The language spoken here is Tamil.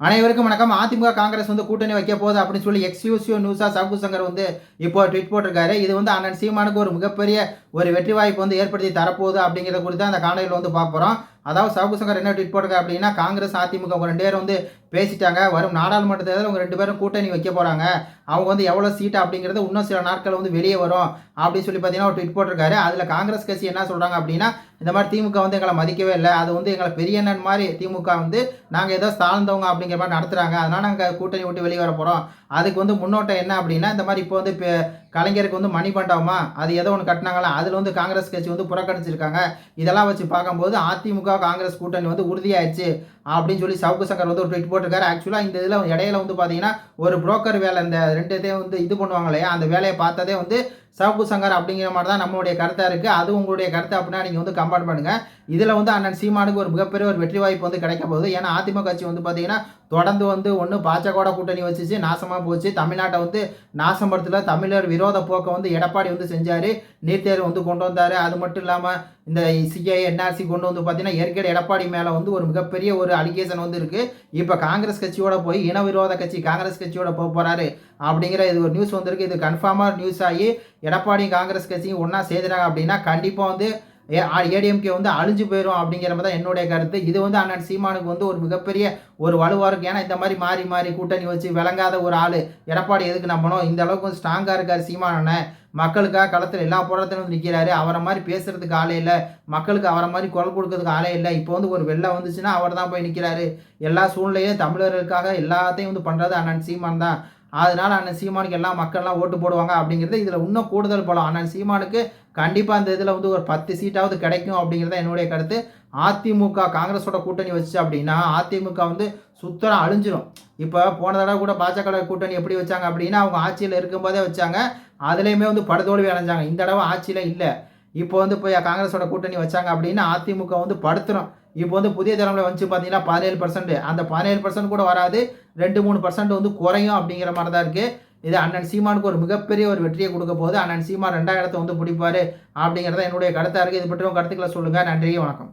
அனைவருக்கும் வணக்கம். அதிமுக காங்கிரஸ் வந்து கூட்டணி வைக்க போகுது அப்படின்னு சொல்லி எக்ஸ்யூசியோ நியூஸா சவுக்கு சங்கர் வந்து இப்போ ட்வீட் போட்டிருக்காரு. இது வந்து அண்ணன் சீமானுக்கு ஒரு மிகப்பெரிய ஒரு வெற்றி வாய்ப்பு வந்து ஏற்படுத்தி தரப்போகுது அப்படிங்கிறத குறித்து அந்த காணொலியில் வந்து பார்ப்போம் அதாவது சவுக்கு சங்கர் என்ன ட்வீட் போட்டிருக்காரு அப்படின்னா காங்கிரஸ் அதிமுக அவங்க ரெண்டு பேரும் வந்து பேசிட்டாங்க. வரும் நாடாளுமன்ற தேர்தல் அவங்க ரெண்டு பேரும் கூட்டணி வைக்க போகிறாங்க அவங்க வந்து எவ்வளோ சீட்டு அப்படிங்கிறது இன்னும் சில நாட்கள் வந்து வெளியே வரும் அப்படின்னு சொல்லி பார்த்தீங்கன்னா ஒரு ட்வீட் போட்டிருக்காரு. அதில் காங்கிரஸ் கட்சி என்ன சொல்கிறாங்க அப்படின்னா இந்த மாதிரி திமுக வந்து எங்களை மதிக்கவே இல்லை. அது வந்து எங்களை பெரிய அண்ணன் மாதிரி திமுக வந்து நாங்கள் ஏதோ சார்ந்தவங்க அப்படிங்கிற மாதிரி நடத்துகிறாங்க அதனால் நாங்கள் கூட்டணி விட்டு வெளியே வர போகிறோம் அதுக்கு வந்து முன்னோட்டம் என்ன அப்படின்னா இந்த மாதிரி இப்போ வந்து இப்போ கலைஞருக்கு வந்து மணி பண்டாமா? அது ஏதோ ஒன்று கட்டினாங்களா? அதில் வந்து காங்கிரஸ் கட்சி வந்து புறக்கணிச்சிருக்காங்க. இதெல்லாம் வச்சு பார்க்கும்போது அதிமுக காங்கிரஸ் கூட்டணி வந்து உறுதியாயிடுச்சு அப்படின்னு சொல்லி சவுக்கு சங்கர் வந்து ஒரு ட்வீட் போட்டிருக்காரு. ஆக்சுவலாக இந்த இதில் இடையில வந்து பார்த்தீங்கன்னா ஒரு புரோக்கர் வேலை இந்த ரெண்டு இதையும் வந்து இது பண்ணுவாங்க இல்லையா? அந்த வேலையை பார்த்ததே வந்து சவுக்கு சங்கர் அப்படிங்கிற மாதிரி தான் நம்மளுடைய கருத்தாக இருக்குது அது உங்களுடைய கருத்து அப்படின்னா நீங்கள் வந்து கம்பேர் பண்ணுங்கள் இதில் வந்து அண்ணன் சீமானுக்கு ஒரு மிகப்பெரிய ஒரு வெற்றி வாய்ப்பு வந்து கிடைக்க போகுது. ஏன்னா அதிமுக கட்சி வந்து பார்த்தீங்கன்னா தொடர்ந்து வந்து ஒன்று பாச்சகோட கூட்டணி வச்சுச்சு நாசமாக போச்சு. தமிழ்நாட்டை வந்து நாசப்படுத்தல தமிழர் விரோத போக்கை வந்து எடப்பாடி வந்து செஞ்சார். நீட் தேர்வு வந்து கொண்டு வந்தார். அது மட்டும் இல்லாமல் இந்த சிஐ என்ஆர்சி கொண்டு வந்து பார்த்தீங்கன்னா ஏற்கனவே எடப்பாடி மேலே வந்து ஒரு மிகப்பெரிய ஒரு அலிகேஷன் வந்து இருக்குது இப்போ காங்கிரஸ் கட்சியோட போய் இன விரோத கட்சி காங்கிரஸ் கட்சியோட போக போகிறாரு அப்படிங்கிற இது ஒரு நியூஸ் வந்திருக்கு. இது கன்ஃபார்மாக நியூஸ் ஆகி எடப்பாடியும் காங்கிரஸ் கட்சியும் ஒன்றா சேர்த்துறாங்க அப்படின்னா கண்டிப்பாக வந்து ஏடிஎம்கே வந்து அழிஞ்சு போயிடும் அப்படிங்கிற மாதிரி தான் என்னுடைய கருத்து. இது வந்து அண்ணன் சீமானுக்கு வந்து ஒரு மிகப்பெரிய ஒரு வலுவாக இருக்கும் ஏன்னா இந்த மாதிரி மாறி மாறி கூட்டணி வச்சு விளங்காத ஒரு ஆள் எடப்பாடி எதுக்கு நம்பணும்? இந்த அளவுக்கு வந்து ஸ்ட்ராங்காக இருக்கார் சீமானண்ண மக்களுக்காக களத்தில் எல்லா போராட்டத்திலும் வந்து நிற்கிறாரு அவரை மாதிரி பேசுறதுக்கு ஆளே இல்லை. மக்களுக்கு அவரை மாதிரி குரல் கொடுக்கறதுக்கு ஆளே இல்லை. இப்போ வந்து ஒரு வெள்ளம் வந்துச்சுன்னா அவர் தான் போய் நிற்கிறாரு எல்லா சூழ்நிலையும் தமிழர்களுக்காக எல்லாத்தையும் வந்து பண்ணுறது அண்ணன் சீமான் தான். அதனால் அண்ணன் சீமானுக்கு எல்லாம் மக்கள்லாம் ஓட்டு போடுவாங்க அப்படிங்கிறது இதில் இன்னும் கூடுதல் பலம். அண்ணன் சீமானுக்கு கண்டிப்பாக அந்த இதில் வந்து ஒரு பத்து சீட்டாவது கிடைக்கும் அப்படிங்கிறத என்னுடைய கருத்து. அதிமுக காங்கிரஸோட கூட்டணி வச்சு அப்படின்னா அதிமுக வந்து சுத்தரம் அழிஞ்சிடும் இப்போ போன தடவை கூட பாஜக கூட்டணி எப்படி வச்சாங்க அப்படின்னா அவங்க ஆட்சியில் இருக்கும்போதே வச்சாங்க. அதுலேயுமே வந்து படுதோல்வி அடைஞ்சாங்க. இந்த தடவை ஆட்சியில் இல்லை. இப்போ வந்து போய் காங்கிரஸோட கூட்டணி வச்சாங்க அப்படின்னா அதிமுக வந்து படுத்துரும். இப்போ வந்து புதிய தலைமுறை வந்து பார்த்தீங்கன்னா பதினேழு பர்சன்ட் அந்த பதினேழு பர்சன்ட் கூட வராது. ரெண்டு மூணு பர்சன்ட் வந்து குறையும் அப்படிங்கிற மாதிரி தான் இருக்குது இது அண்ணன் சீமானுக்கு ஒரு மிகப்பெரிய ஒரு வெற்றியை கொடுக்க போது அண்ணன் சீமான் ரெண்டாயிரத்தை வந்து பிடிப்பார் அப்படிங்கிறத என்னுடைய கருத்தாக இருக்குது இது பற்றி கருத்துக்களை சொல்லுங்கள் நன்றி வணக்கம்.